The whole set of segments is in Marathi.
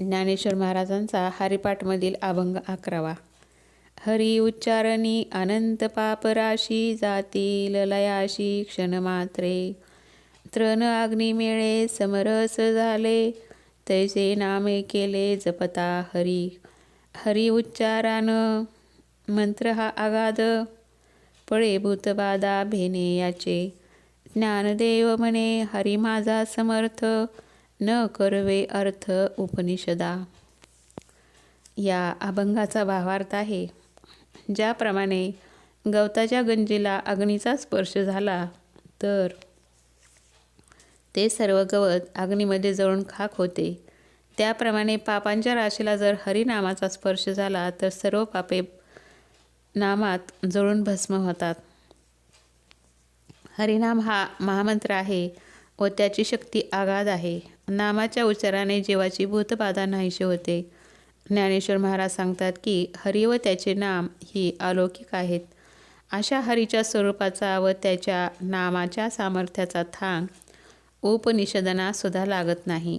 ज्ञानेश्वर महाराजांचा हरिपाठमधील अभंग अकरावा. हरी उच्चारणी अनंत पापराशी जातील लयाशी क्षणमात्रे. तृण अग्नी अग्निमेळे समरस झाले तैसे नामे केले जपता हरी. हरी उच्चारानं मंत्र हा अगाध पळे भूतबाधा भेने याचे. ज्ञानदेव म्हणे हरी माझा समर्थ न करवे अर्थ उपनिषदा. या अभंगाचा भावार्थ आहे. ज्याप्रमाणे गवताच्या गंजीला अग्नीचा स्पर्श झाला तर ते सर्व गवत अग्नीमध्ये जळून खाक होते. त्याप्रमाणे पापांच्या राशीला जर हरिनामाचा स्पर्श झाला तर सर्व पापे नामात जळून भस्म होतात. हरिनाम हा महामंत्र आहे व त्याची शक्ती आगाध आहे. नामाच्या उच्चाराने जीवाची भूतबाधा नाहीशी होते. ज्ञानेश्वर महाराज सांगतात की हरी व त्याचे नाम ही अलौकिक आहेत. अशा हरीच्या स्वरूपाचा व त्याच्या नामाच्या सामर्थ्याचा थांग उपनिषदना सुद्धा लागत नाही.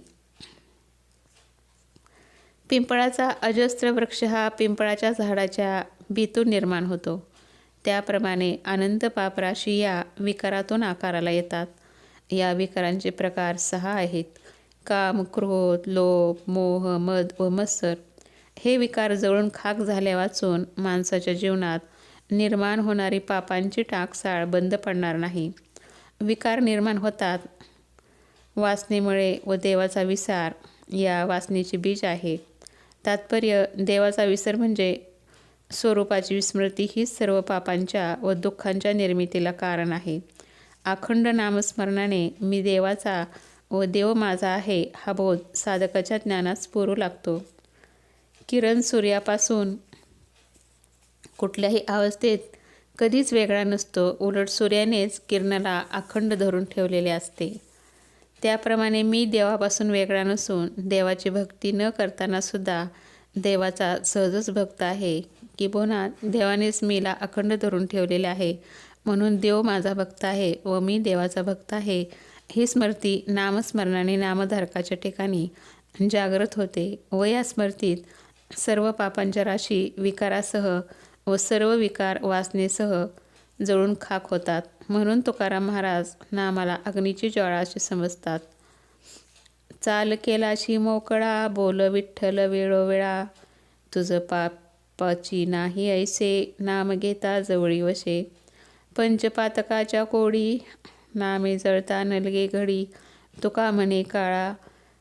पिंपळाचा अजस्त्र वृक्ष हा पिंपळाच्या झाडाच्या बीतून निर्माण होतो. त्याप्रमाणे अनंत पापराशी या विकारातून आकाराला येतात. या विकारांचे प्रकार सहा आहेत. काम क्रोध लोभ मोह मद व मत्सर हे विकार जळून खाक झाल्या वाचून माणसाच्या जीवनात निर्माण होणारी पापांची टाकसाळ बंद पडणार नाही. विकार निर्माण होतात. वासनेमुळे व देवाचा विसार या वासनेची बीज आहे. तात्पर्य देवाचा विसर म्हणजे स्वरूपाची विस्मृती ही सर्व पापांच्या व दुःखांच्या निर्मितीला कारण आहे. अखंड नामस्मरणाने मी देवाचा व देव माझा आहे हा बोध साधकाच्या ज्ञानात स्फुरू लागतो. किरण सूर्यापासून कुठल्याही अवस्थेत कधीच वेगळा नसतो. उलट सूर्यानेच किरणाला अखंड धरून ठेवलेले असते. त्याप्रमाणे मी देवापासून वेगळा नसून देवाची भक्ती न करताना सुद्धा देवाचा सहजच भक्त आहे. की बोना देवानेच मीला अखंड धरून ठेवलेले आहे. म्हणून देव माझा भक्त आहे व मी देवाचा भक्त आहे. ही स्मृती नामस्मरणाने नामधारकाच्या ठिकाणी जागृत होते व या स्मृतीत सर्व पापांच्या राशी विकारासह व सर्व विकार वासनेसह जळून खाक होतात. म्हणून तुकाराम महाराज नामाला अग्नीची ज्वाळा अशी समजतात. चाल केलाशी मोकळा बोल विठ्ठल वेळोवेळा. तुझं पापाची नाही ऐसे नाम घेता जवळी वशे पंचपातकाच्या कोडी नामे जळता नलगे घडी तुका म्हणे काळा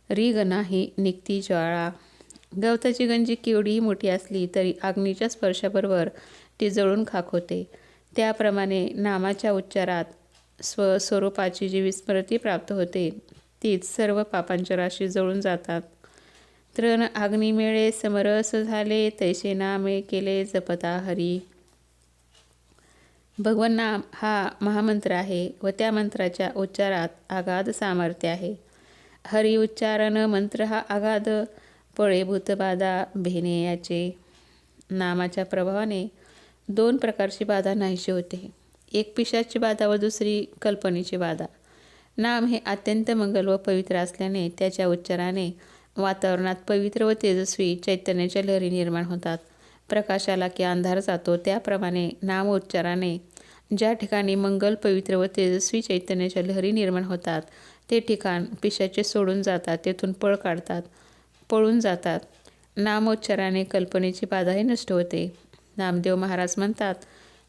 रीग नाही निघती ज्वाळा. गवताची गंजी केवढीही मोठी असली तरी अग्नीच्या स्पर्शाबरोबर ती जळून खाक होते. त्याप्रमाणे नामाच्या उच्चारात स्वस्वरूपाची जी विस्मृती प्राप्त होते तीच सर्व पापांच्या राशी जळून जातात. त्रण अग्निमेळे समरस झाले तैसे नामे केले जपता हरी. भगवान नाम हा महामंत्र आहे व त्या मंत्राच्या उच्चारात आगाध सामर्थ्य आहे. हरि उच्चारण मंत्र हा आगाध पळे भूतबाधा भेने याचे नामाच्या प्रभावाने दोन प्रकारची बाधा नाहीशी होते. एक पिशाची बाधा व दुसरी कल्पनेची बाधा. नाम हे अत्यंत मंगल व पवित्र असल्याने त्याच्या उच्चाराने वातावरणात पवित्र व तेजस्वी चैतन्याच्या लहरी निर्माण होतात. प्रकाशाला की अंधार जातो त्याप्रमाणे नाम उच्चाराने ज्या ठिकाणी मंगल पवित्र व तेजस्वी चैतन्याच्या लहरी निर्माण होतात ते ठिकाण पिशाचे सोडून जातात तेथून पळ काढतात पळून जातात. नामोच्चाराने कल्पनेची बाधाही नष्ट होते. नामदेव महाराज म्हणतात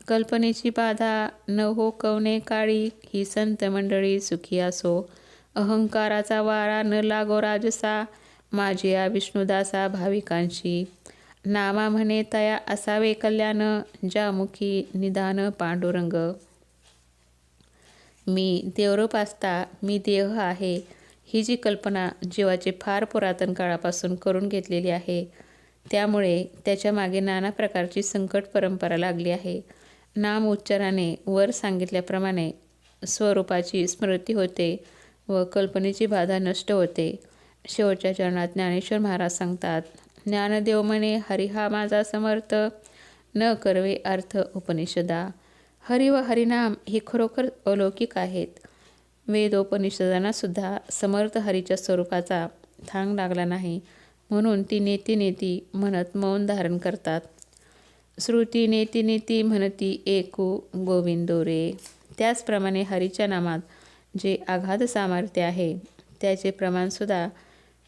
कल्पनेची बाधा न हो कवने काळी ही संत मंडळी सुखी असो. अहंकाराचा वारा न लागो राजसा माझी या विष्णुदासा भाविकांशी. नामा म्हणे तया असावे कल्याण ज्यामुखी निदान पांडुरंग. मी देवरूप असता मी देह आहे. ही जी कल्पना जीवाची फार पुरातन काळापासून करून घेतलेली आहे त्यामुळे त्याच्यामागे नाना प्रकारची संकट परंपरा लागली आहे. नाम उच्चाराने वर सांगितल्याप्रमाणे स्वरूपाची स्मृती होते व कल्पनेची बाधा नष्ट होते. शेवटच्या चरणात ज्ञानेश्वर महाराज सांगतात ज्ञानदेव म्हणे हरी हा माझा समर्थ. न करवे अर्थ उपनिषदा. हरी व हरिनाम हे खरोखर अलौकिक आहेत. वेदोपनिषदांना सुद्धा समर्थ हरीच्या स्वरूपाचा थांग लागला नाही. म्हणून ती नेती नेती म्हणत मौन धारण करतात. श्रुती नेती नेती म्हणती एकू गोविंदो रे. त्याचप्रमाणे हरीच्या नामात जे आघात सामर्थ्य आहे त्याचे प्रमाणसुद्धा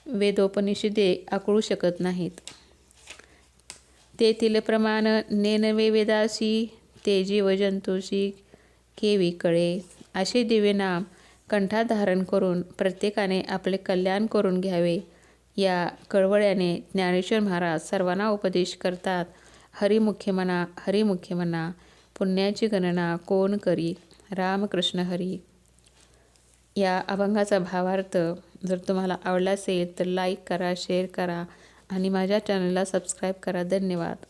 वेदोपनिषदे आकळू शकत नाहीत. तेथील प्रमाण नेनवे वेदासी ते जीवजंतूशी केवी कळे. असे दिव्य नाम कंठात धारण करून प्रत्येकाने आपले कल्याण करून घ्यावे. या कळवळ्याने ज्ञानेश्वर महाराज सर्वांना उपदेश करतात हरिमुख्य म्हणा हरिमुख्य म्हणा पुण्याची गणना कोण करी? रामकृष्ण हरी. या अभंगाचा भावार्थ जर तुम्हाला आवडला असेल तर लाईक करा शेअर करा आणि माझ्या चॅनलला सबस्क्राईब करा. धन्यवाद.